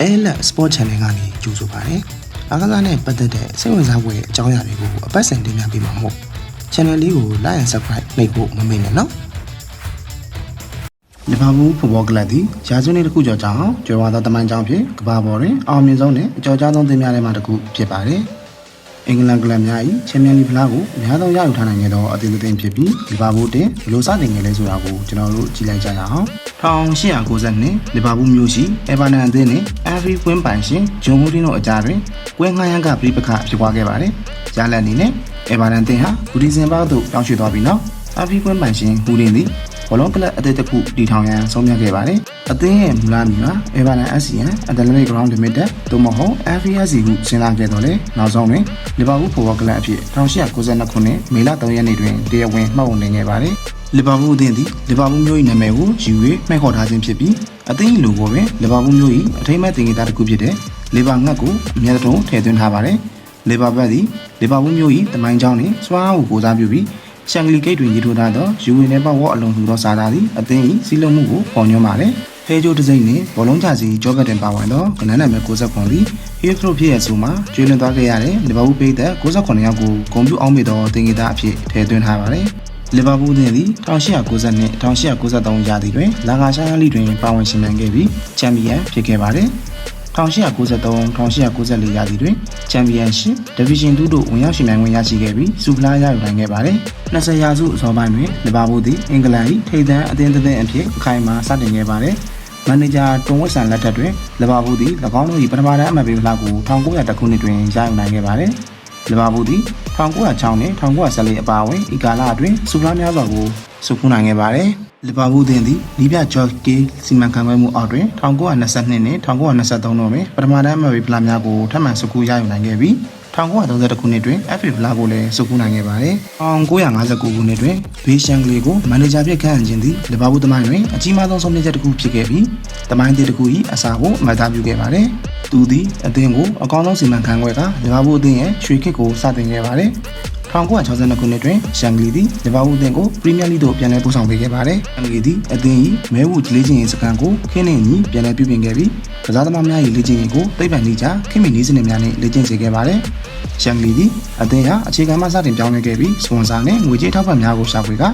အဲလက် Sport Channel ကနေကြိုဆိုပါရစေ။အားကစားနဲ့ပတ်သက်တဲ့စိတ်ဝင်စားဖွယ်အကြောင်းအရာတွေကိုအပတ်စဉ်တင်ပြပေးမှာမို့ Channel လေးကို Like and Subscribe နှိပ်ဖို့မမေ့နဲ့နော်။လီဗာပူးဖူဘောကလပ်သည်ရာဇဝင်တစ်ခုကျော်ကြောင်းကျော်ဝါသောတမန်ကြောင့်ဖြင့်ကမ္ဘာပေါ်တွင်အောင်မြင်ဆုံးနဲ့အကျော်ကြားဆုံးသင်းများထဲမှတစ်ခုဖြစ်ပါတယ်။ အင်္ဂလန်ကလပ်များ၏ချန်ပီယံလိဖလားကိုအများဆုံးရယူထားနိုင်ခဲ့သောအသင်းတစ်သင်းဖြစ်ပြီးလီဗာပူးတင်ဘယ်လိုစတင်ခဲ့လဲဆိုတာကိုကျွန်တော်တို့ကြည့်လိုက်ကြရအောင်။1892လီဗာပူးမြို့ရှိအေဗာနန်အသင်းနှင့်အန်ဖီကွင်းပိုင်ရှင်ဂျွန်ဟူတင်တို့အကြားတွင်ကွဲငှားရမ်းကပြိပခဖြစ်ပွားခဲ့ပါတယ်။ရလဒ်အနေနဲ့အေဗာနန်အသင်းဟာဂူဒီစင်ဘာသို့ပြောင်းရွှေ့သွားပြီးနောက်အန်ဖီကွင်းပိုင်ရှင်ဟူတင်သည်ဘောလုံးကလပ်အသစ်တစ်ခုတည်ထောင်ရန်ဆုံးဖြတ်ခဲ့ပါတယ်။ အသင်းရဲ့မူလမီမှာ Everton SCN Athletic Ground Limited သို့မဟုတ် FVSC ဟုစဉ်းစားခဲ့တော့လေနောက်ဆုံးတွင်လီဗာပူးဖိုဘောကလပ်အဖြစ်1892ခုနှစ်မေလ3ရက်နေ့တွင်တရားဝင်မှတ်ပုံတင်ခဲ့ပါတယ်။လီဗာပူးအသင်းသည်လီဗာပူးမျိုး၏နာမည်ကိုယူ၍မှတ်ခေါ်ထားခြင်းဖြစ်ပြီးအသင်း၏လိုဂိုတွင်လီဗာပူးမျိုး၏အထိမ်းအမှတ်တင်ခဲ့တာတစ်ခုဖြစ်တဲ့လီဗာငှက်ကိုအမြဲတမ်းထည့်သွင်းထားပါတယ်။လီဗာဘတ်သည်လီဗာပူးမျိုး၏တမိုင်းကြောင်းနှင့်စွမ်းအားကိုကိုးစားပြုပြီးရှန်ဂလီဂိတ်တွင်ရေးထိုးထားသောယူဝင်နယ်ပတ်ဝေါ်အလုံးစုသောစာသားသည်အသင်း၏စီးလုံးမှုကိုပေါ်ညွှန်းပါတယ်။ ဖဲဂျိုးတစ်စိမ့်နှင့်ဘောလုံးချစီဂျောဘတ်တွင်ပါဝင်သောကနန်းနာမည်69သည်ဟီသရိုဖြစ်ရဆိုမှာကျွေးလွန်သွားခဲ့ရတဲ့လီဗာပူးပိတ်သက်69ယောက်ကိုဂုဏ်ပြုအောင်မိသောတင်ဂီတာအဖြစ်ထည့်သွင်းထားပါတယ်။လီဗာပူးအသင်းသည်1890နဲ့1893ရာသီတွင်လာဂါရှာယာလိတွင်ပါဝင်ရှင်ပြိုင်ခဲ့ပြီးချန်ပီယံဖြစ်ခဲ့ပါတယ်။1893-1894ရာသီတွင်ချန်ပီယံရှစ်ဒီဗီဇန်2တို့ဝင်ရောက်ရှင်ပြိုင်ခွင့်ရရှိခဲ့ပြီးစူဖလားရယူနိုင်ခဲ့ပါတယ်။20ရာစုအစောပိုင်းတွင်လီဗာပူးသည်အင်္ဂလန်၏ထိပ်တန်းအသင်းတစ်သင်းအဖြစ်အခိုင်အမာစတင်ခဲ့ပါတယ်။ မန်နေဂျာတွန်ဝက်ဆန်လက်ထက်တွင်လီဗာပူးသည်၎င်းတို့၏ပထမတန်းအမှတ်ပေးဖလားကို1900ခုနှစ်တွင်ရယူနိုင်ခဲ့ပါတယ်။လီဗာပူးသည်1906နဲ့1914အပါအဝင်ဤကာလအတွင်းစူဖလားများစွာကိုစုဖူးနိုင်ခဲ့ပါတယ်။လီဗာပူးအသင်းသည်လီဗျဂျော့ကေစီမံခန့်ခွဲမှုအောက်တွင်1922နဲ့1923တို့တွင်ပထမတန်းအမှတ်ပေးဖလားများကိုထပ်မံစုကူရယူနိုင်ခဲ့ပြီး 1932ခုနှစ်တွင် FA ဖလားကိုလည်းစုကူနိုင်ခဲ့ပါတယ်။1959ခုနှစ်တွင်ဘေးရှန်ကလေးကိုမန်နေဂျာဖြစ်ခန့်အပ်ခြင်းသည်လီဗာပူးသမိုင်းတွင်အကြီးမားဆုံးဆုံးဖြတ်ချက်တစ်ခုဖြစ်ခဲ့ပြီးသမိုင်းသစ်တစ်ခု၏အစာကိုအမှတ်သားပြုခဲ့ပါတယ်။သူသည်အသင်းကိုအကောင်းဆုံးစီမံခန့်ခွဲကလီဗာပူးအသင်းရဲ့ရွှေခေတ်ကိုစတင်ခဲ့ပါတယ်။1962ခုနှစ်တွင်ရှန်ဂလီသည်လီဗာပူးအသင်းကိုပရီးမီးယားလိသို့ပြန်လည်ပို့ဆောင်ပေးခဲ့ပါတယ်။ရှန်ဂလီသည်အသင်း၏မဲဝူလေ့ကျင့်ရေးစခန်းကိုခင်းနှင့်ညီပြန်လည်ပြုပြင်ခဲ့ပြီးကစားသမားများ၏လေ့ကျင့်ရေးကိုသိပ္ပံနည်းကျခင်မီနည်းစနစ်များနှင့်လေ့ကျင့်စေခဲ့ပါတယ်။ ရှန်ဂလီသည်အသင်းဟာအခြေခံမှစတင်ပြောင်းလဲခဲ့ပြီးစပွန်ဆာနှင့်ငွေကြေးထောက်ပံ့များကိုရှာဖွေကက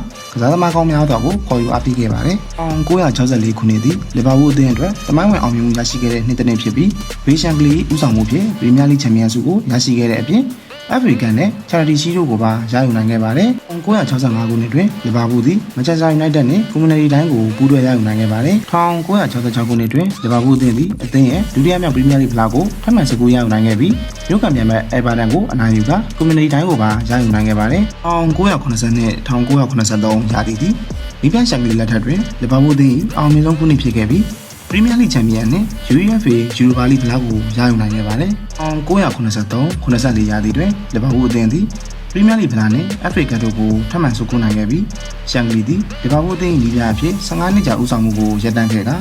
စားသမားကောင်းများစွာကိုခေါ်ယူအားပေးခဲ့ပါတယ်။1964ခုနှစ်သည်လီဗာပူးအသင်းအတွက်တမိုင်းဝင်အောင်မြင်မှုရရှိခဲ့တဲ့နှစ်တစ်နှစ်ဖြစ်ပြီးဘေးရှန်ဂလီဦးဆောင်မှုဖြင့်ပရီးမီးယားလိချန်ပီယံဆုကိုရရှိခဲ့တဲ့အပြင် အာဖရိကန်နဲ့ Charity Shield တို့ကိုပါရယူနိုင်ခဲ့ပါတယ်။1965ခုနှစ်တွင်လီဗာပူးသည် Manchester United နဲ့ Community တိုင်းကိုပူးတွဲရယူနိုင်ခဲ့ပါတယ်။1966ခုနှစ်တွင်လီဗာပူးအသင်းသည်အသင်းရဲ့ဒုတိယမြောက်ပရီးမီးယားလိဖလားကိုထပ်မံစကူရယူနိုင်ခဲ့ပြီးမြို့ကပြန်မဲ့ Everton ကိုအနိုင်ယူက Community တိုင်းကိုပါရယူနိုင်ခဲ့ပါတယ်။1980နဲ့1983ရာသီသည်လီဗန်ရှန်ဂလီလက်ထက်တွင်လီဗာပူးအသင်း၏အောင်မြင်ဆုံးခုနှစ်ဖြစ်ခဲ့ပြီး ပရီးမီးယားလိချန်ပီယံနဲ့ UEFA ယူရိုပါလိဖလားကိုရယူနိုင်ခဲ့ပါတယ်။1983 84ရာသီတွင်လီဗာပူးအသင်းသည်ပရီးမီးယားလိဖလားနဲ့အဖရိကတို့ကိုထပ်မံဆုတ်ခွနိုင်ခဲ့ပြီးရှန်ဂလီသည်လီဗာပူးအသင်း၏နီးပြအဖြစ်15နှစ်ကြာဦးဆောင်မှုကိုရပ်တန့်ခဲ့တာ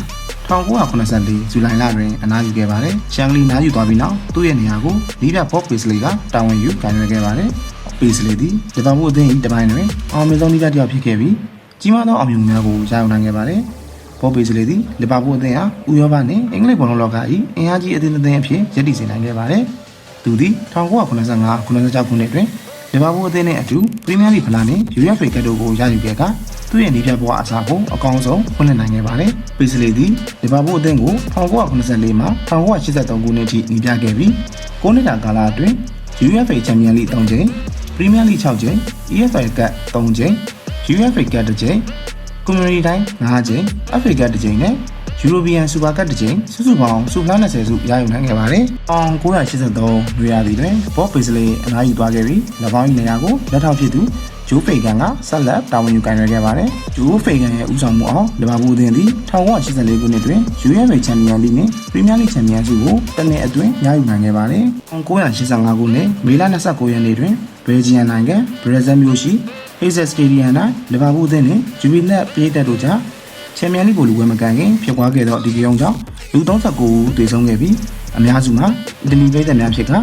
1984ဇူလိုင်လတွင်အနားယူခဲ့ပါတယ်။ရှန်ဂလီနားယူသွားပြီးနောက်သူ့ရဲ့နေရာကိုနီးပြဘော့ပေစလီကတာဝန်ယူကန်ရွယ်ခဲ့ပါတယ်။ပေစလီသည်လီဗာပူးအသင်း၏တပိုင်းတွင်အောင်မြင်ဆုံးနီးပြတစ်ယောက်ဖြစ်ခဲ့ပြီးကြီးမားသောအောင်မြင်မှုများကိုရယူနိုင်ခဲ့ပါတယ်။ ဘော့ပေစလီသည်လီဗာပူးအသင်းဟာဥရောပနှင့်အင်္ဂလိပ်ဘောလုံးလောက၏အင်အားကြီးအသင်းအသင်းအဖြစ်ရည်တည်စေနိုင်ခဲ့ပါတယ်။သူသည်1985 96ခုနှစ်တွင်လီဗာပူးအသင်းနှင့်အတူပရီးမီးယားလိဖလားနှင့် UEFA ကပ်တို့ကိုရယူခဲ့ကသူ့ရဲ့နေပြဘဝအစားကိုအကောင်းဆုံးဖွင့်လှစ်နိုင်ခဲ့ပါတယ်။ပေစလီသည်လီဗာပူးအသင်းကို1984မှာ1983ခုနှစ်ထိနေပြခဲ့ပြီး9နှစ်တာကာလအတွင်း UEFA ချန်ပီယံလိ3ကြိမ်ပရီးမီးယားလိ6ကြိမ် EFL ကပ်3ကြိမ် UEFA ကပ်2ကြိမ် Community တိုင်း5ကြိမ် FA ကပ်2ကြိမ်နဲ့ European Super Cup တစ်ကြိမ်စုစုပေါင်းစုဖလား20စုရယူနိုင်ခဲ့ပါတယ်။အောင်983ရွေရာသီတွင်ဘော့ပေစလီအနားယူသွားခဲ့ပြီး၎င်း၏နေရာကိုလက်ထောက်ဖြစ်သူဂျိုးဖေဂန်ကဆက်လက်တာဝန်ယူကိုင်ရခဲ့ပါတယ်။ဂျိုးဖေဂန်ရဲ့ဦးဆောင်မှုအောက်လီဗာပူးအသင်းသည်1984ခုနှစ်တွင် UEFA ချန်ပီယံလိနှင့်ပရီးမီးယားလိချန်ပီယံဆုကိုတစ်နှစ်အတွင်းရယူနိုင်ခဲ့ပါတယ်။1985ခုနှစ်မေလ29ရက်နေ့တွင်ဘယ်လ်ဂျီယံနိုင်ငံဘရက်ဇယ်မြို့ရှိ Aces Stadium ၌လီဗာပူးအသင်းနှင့်ဂျူဘီနက်ပြည်သက်တို့ကြားချန်ပီယံလိဘိုလ်လူပွဲမကန်ခင်ဖြစ်ပွားခဲ့သောဒီကြောင်ကြောင့်လူ39ဦးသေဆုံးခဲ့ပြီးအများစုမှာအီတလီပြည်သက်များဖြစ်က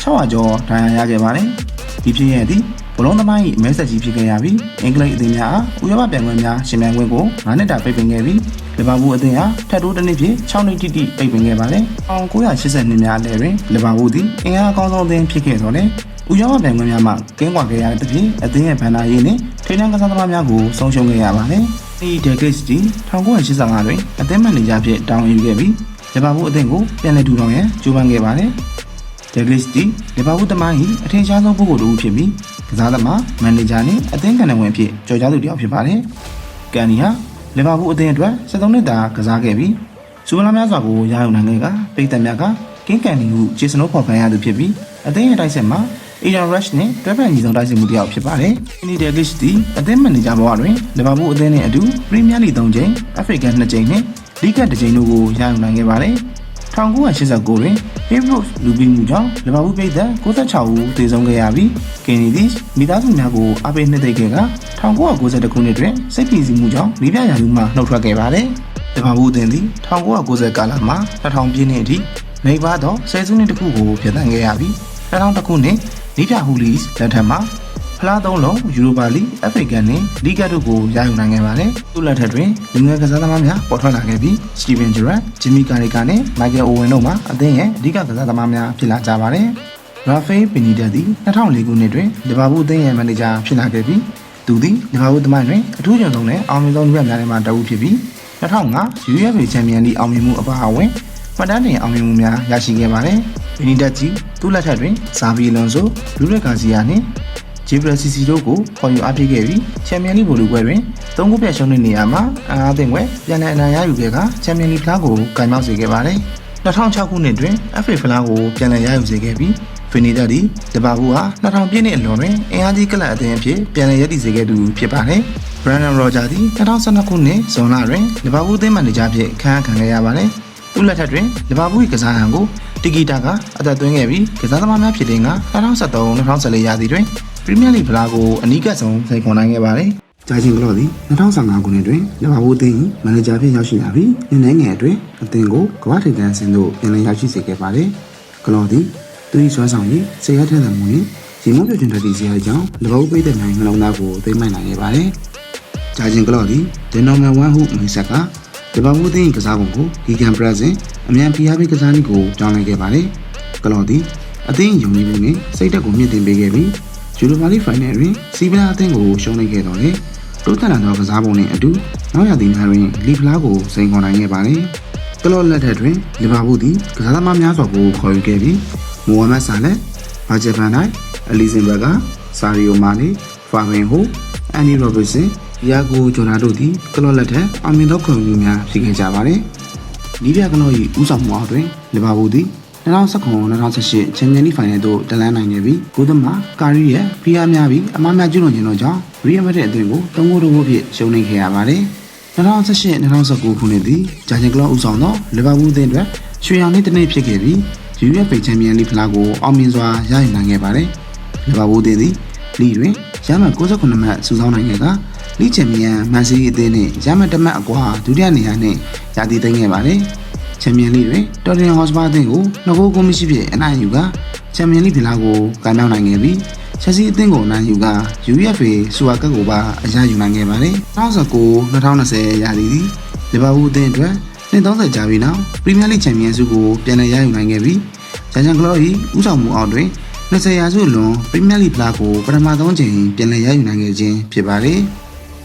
600ကျော်ဒဏ်ရာရခဲ့ပါတယ်။ဒီဖြစ်ရသည်ဘလုံးသမိုင်း၏မဲဆက်ကြီးဖြစ်ခဲ့ရပြီးအင်္ဂလိပ်အသင်းများအားဥရောပပြိုင်ပွဲများရှင်ပြိုင်ခွင့်ကို9နှစ်တာပိတ်ပင်ခဲ့ပြီးလီဗာပူးအသင်းဟာထပ်တိုးတစ်နှစ်ဖြင့်6နှစ်တိတိပိတ်ပင်ခဲ့ပါတယ်1982များအလဲတွင်လီဗာပူးသည်အင်အားအကောင်းဆုံးအသင်းဖြစ်ခဲ့သော်လည်း ဥရောပပြိုင်ပွဲများမှာကင်းကွာခဲ့ရတဲ့ဖြစ်အသင်းရဲ့ဘန်နာရေးနှင့်ထိန်းတန်းကစားသမားများကိုဆုံးရှုံးခဲ့ရပါတယ်ဒီဒက်ဂစ်တီ1985တွင်အသင်းမန်နေဂျာဖြစ်တာဝန်ယူခဲ့ပြီးလီဗာပူးအသင်းကိုပြန်လည်ထူထောင်ရန်ကြိုးပမ်းခဲ့ပါတယ်ဒက်ဂလစ်တီလီဗာပူးတမိုင်း၏အထင်ရှားဆုံးပုဂ္ဂိုလ်တစ်ဦးဖြစ်ပြီးကစားသမားမန်နေဂျာနှင့်အသင်းကန်ဝင်အဖြစ်ကြော်ကြားသူတစ်ယောက်ဖြစ်ပါတယ်။ကန်နီဟာလီဗာပူးအသင်းအတွက်73နှစ်တာကစားခဲ့ပြီးစူပလာများစွာကိုရယူနိုင်ခဲ့ကပိတ်သက်များကကင်းကန်နီဟုဂျေစနိုဖော်ခံရသူဖြစ်ပြီးအသင်းရဲ့တိုက်ဆက်မှာ Aaron Rush နဲ့တွဲဖက်ညီဆောင်တိုက်စစ်မှုတစ်ယောက်ဖြစ်ပါတယ်။နီဒယ်ဂစ်တီအသင်းမန်နေဂျာဘဝတွင်လီဗာပူးအသင်းနဲ့အတူပရီးမီးယားလိ3ကြိမ်၊အာဖရိကန်2ကြိမ်နဲ့လီဂတ်2ကြိမ်တို့ကိုရယူနိုင်ခဲ့ပါတယ်။1989တွင် Facebook လူပြီးမှုကြောင့်လီဗာပူးပြည်သက်96ဦးသေဆုံးခဲ့ရပြီးကင်နီသည်မိသားစုများကိုအားပေးနှစ်သိမ့်ခဲ့က1992ခုနှစ်တွင်စိတ်ဖိစီးမှုကြောင့်မိဖရာထူးမှနှုတ်ထွက်ခဲ့ပါတယ်။လီဗာပူးအသင်းသည်1990ကာလမှ2000ပြည့်နှစ်အထိမိဘသောဆယ်စုနှစ်တစ်ခုကိုပြသန်ခဲ့ရပြီး2000ခုနှစ် လိပြဟူလီစ်လက်ထက်မှာဖလားသုံးလုံးယူရိုပါလီအဖရိကန်နဲ့လီဂတ်တို့ကိုရယူနိုင်ခဲ့ပါတယ်။သူ့လက်ထက်တွင်လူငယ်ကစားသမားများပေါ်ထွက်လာခဲ့ပြီးစတီဗင်ဂျရတ်၊ဂျင်မီကာရီကာနဲ့မိုက်ကယ်အိုဝင်တို့မှအသင်းရဲ့အဓိကကစားသမားများဖြစ်လာကြပါတယ်။ရာဖေးပီနီတက်သည်2004ခုနှစ်တွင်လီဗာပူးအသင်းရဲ့မန်နေဂျာဖြစ်လာခဲ့ပြီးသူသည်လီဗာပူးသမိုင်းတွင်အထူးကြုံဆုံးနဲ့အောင်မြင်ဆုံးလူများများထဲမှတစ်ဦးဖြစ်ပြီး2005 UEFA ချန်ပီယံလိအောင်မြင်မှုအပါအဝင် မှတ်တမ်းတင်အောင်မြင်မှုများရရှိခဲ့ပါတယ်။ပီနီတက်ကြီးသူ့လက်ထက်တွင်ဇာဗီလွန်ဆိုလူရက်ကာစီယာနှင့်ဂျေဘရစီစီတို့ကိုခေါ်ယူအားပေးခဲ့ပြီးချန်ပီယံလိဘော်လူပွဲတွင်သုံးခုပြတ်ရှုံးတဲ့နေရာမှာအာအသင်းဝဲပြန်လည်အနိုင်ရယူခဲ့ကချန်ပီယံလိဖလားကိုကင်မောက်စေခဲ့ပါတယ်။2006ခုနှစ်တွင် FA ဖလားကိုပြန်လည်ရယူစေခဲ့ပြီးဖီနီတက်ဒီလီဗာပူးဟာ2000ပြည့်နှစ်အလွန်တွင်အင်အားကြီးကလပ်အသင်းအဖြစ်ပြန်လည်ရည်တည်စေခဲ့သူဖြစ်ပါတယ်။ Brandon Roger သည်2012ခုနှစ်ဇွန်လတွင်လီဗာပူးအသင်းမန်နေဂျာဖြစ်ခန့်အပ်ခံခဲ့ရပါတယ်။ သူ့လက်ထက်တွင်လီဗာပူး၏ကစားဟန်ကိုတီဂီတာကအသက်သွင်းခဲ့ပြီးကစားသမားများဖြစ်တဲ့က2013-2014ရာသီတွင်ပရီးမီးယားလိဖလားကိုအနီးကပ်ဆုံးစိန်ခေါ်နိုင်ခဲ့ပါတယ်။ဂျာချင်းကလော့သည်2015ခုနှစ်တွင်လီဗာပူးအသင်း၏မန်နေဂျာဖြစ်ရောက်ရှိလာပြီးနှစ်နိုင်ငံအတွင်းအသင်းကိုကမ္ဘာထိပ်တန်းဆင်းသို့ပြန်လည်ရောက်ရှိစေခဲ့ပါတယ်။ကလော့သည်သူ၏စွမ်းဆောင်ရည်ဆေးရထက်သမှုနှင့်ရေမုန်းပြည့်တင်တဲ့စီရကြောင့်လီဗာပူးပြည်သက်နိုင်နှလုံးသားကိုသိမ်းမိုက်နိုင်ခဲ့ပါတယ်။ဂျာချင်းကလော့သည်ဒင်နော်မန်1ဟုမိတ်ဆက်က လီဗာပူးအသင်း၏ကစားပုံကိုဂီဂန်ပရက်ဇင်အမြန်ဖိအားပေးကစားနည်းကိုပြောင်းလဲခဲ့ပါတယ်။ကလော့သည်အသင်းယုံကြည်မှုနဲ့စိတ်ဓာတ်ကိုမြင့်တင်ပေးခဲ့ပြီးယူရိုပါလိဖိုင်နယ်တွင်စီဗလာအသင်းကိုရှုံးနိမ့်ခဲ့တော်လေတိုးတက်လာသောကစားပုံနှင့်အတူနောက်ရာသီများတွင်လီဖလားကိုစိန်ခေါ်နိုင်ခဲ့ပါသည်ကလော့လက်ထက်တွင်လီဗာပူးသည်ကစားသမားများစွာကိုခေါ်ယူခဲ့ပြီးမိုဟာမက်ဆာလက်ဘာဂျက်ဖန်နိုင်အလီဇင်ဘဂါဆာရီယိုမာနီဖာဗင်ဟိုအန်နီရောဘစ်ဆန် ယာကိုဂျိုနာတို့သည်ကလော့လက်ထက်အောင်မြင်သောခေါ်ယူမှုများဖြစ်ခဲ့ကြပါသည်နီးပြကလော့၏ဦးဆောင်မှုအောက်တွင်လီဗာပူးသည်2019-2018ချန်ပီယံလိဖိုင်နယ်သို့တလန်းနိုင်နေပြီးကိုသမကာရီရဲ့ဖိအားများပြီးအမားများကျွလွန်ခြင်းတို့ကြောင့်ရီယယ်မက်ဒရစ်အသင်းကိုတုံးကိုတိုးဖို့ဖြစ်ရှုံးနိမ့်ခဲ့ရပါတယ်။2018-2019ခုနှစ်သည်ဂျာချန်ကလော့ဦးဆောင်သောလီဗာပူးအသင်းအတွက်ရွှေရောင်လေးတစ်နေ့ဖြစ်ခဲ့ပြီး UEFA ချန်ပီယံလိဖလားကိုအောင်မြင်စွာရယူနိုင်ခဲ့ပါတယ်။လီဗာပူးအသင်းသည်လီတွင်ရမှတ်69မှတ်စုဆောင်းနိုင်ခဲ့က လိချန်ပီယံမန်စီးအသင်းနှင့်ရမှတ်တမတ်အကွာဒုတိယနေရာနှင့်ရာသီသိမ်းခဲ့ပါတယ်။ချန်ပီယံလိတွင်တော်တင်ဟော့စပါအသင်းကိုနှစ်ဂိုးကိုမရှိဖြစ်အနိုင်ယူကချန်ပီယံလိဖလားကိုကမ်းမြောက်နိုင်ခဲ့ပြီးချက်စီအသင်းကိုနိုင်ယူက UEFA စူပါကပ်ကိုပါအရယူနိုင်ခဲ့ပါတယ်2019-2020ရာသီသည်လီဗာပူးအသင်းအတွက်နှစ်30ကြာပြီးနောက်ပရီးမီးယားလိချန်ပီယံဆုကိုပြန်လည်ရယူနိုင်ခဲ့ပြီးဂျန်ဂျန်ကလော့၏ဦးဆောင်မှုအောက်တွင်20ရာစုလွန်ပရီးမီးယားလိဖလားကိုပထမဆုံးချိန်ပြန်လည်ရယူနိုင်ခဲ့ခြင်းဖြစ်ပါတယ်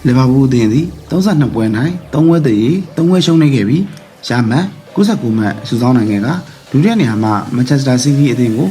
လီဗာပူးအသင်းသည်32ပွဲ၌3ဝဲတည်း3ဝဲရှုံးနေခဲ့ပြီးရမှတ်69မှတ်စုဆောင်းနိုင်ခဲ့ကဒုတိယနေရာမှာမန်ချက်စတာစီးတီးအသင်းကို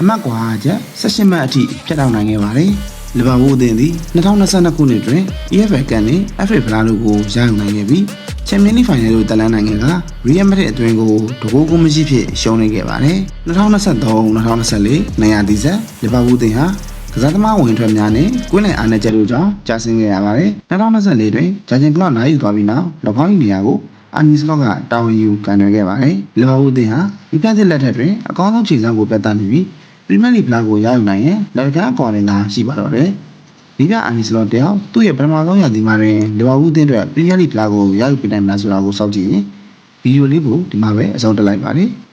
အမတ်ကွာချက်18မှတ်အထိဖျက်တောက်နိုင်ခဲ့ပါတယ်။လီဗာပူးအသင်းသည်2022ခုနှစ်တွင် EFL ကန်နဲ့ FA ဖလားတို့ကိုရယူနိုင်ခဲ့ပြီးချန်ပီယံလိဖိုင်နယ်တို့တက်လန်းနိုင်ခဲ့ကရီယယ်မက်ဒရစ်အတွင်းကိုတကူကူမရှိဖြစ်ရှုံးနေခဲ့ပါတယ်။2023-2024နေရာဒီဇက်လီဗာပူးအသင်းဟာ ကစားသမားဝင်ထွက်များနဲ့ကွင်းလည်အားနည်းချက်တို့ကြောင့်ကြာဆင်းခဲ့ရပါတယ်။2024တွင်ဂျာဂျင်ကလော့နိုင်ယူသွားပြီးနောက်၎င်း၏နေရာကိုအာနီစလော့ကတာဝန်ယူကန်ရခဲ့ပါတယ်။လီဗာပူးအသင်းဟာဒီကစစ်လက်ထက်တွင်အကောင်းဆုံးခြေစမ်းကိုပြတ်သားနေပြီးပရီးမီးယားလိဖလားကိုရယူနိုင်ရင်လက်ကားကော်နယ်လာရှိပါတော့တယ်။ဒီပြအာနီစလော့တယောက်သူ့ရဲ့ပထမဆုံးရာသီမှာတွင်လီဗာပူးအသင်းအတွက်ပရီးမီးယားလိဖလားကိုရယူပြနိုင်မလားဆိုတာကိုစောင့်ကြည့်ရင်ဗီဒီယိုလေးကိုဒီမှာပဲအဆုံးတက်လိုက်ပါမယ်။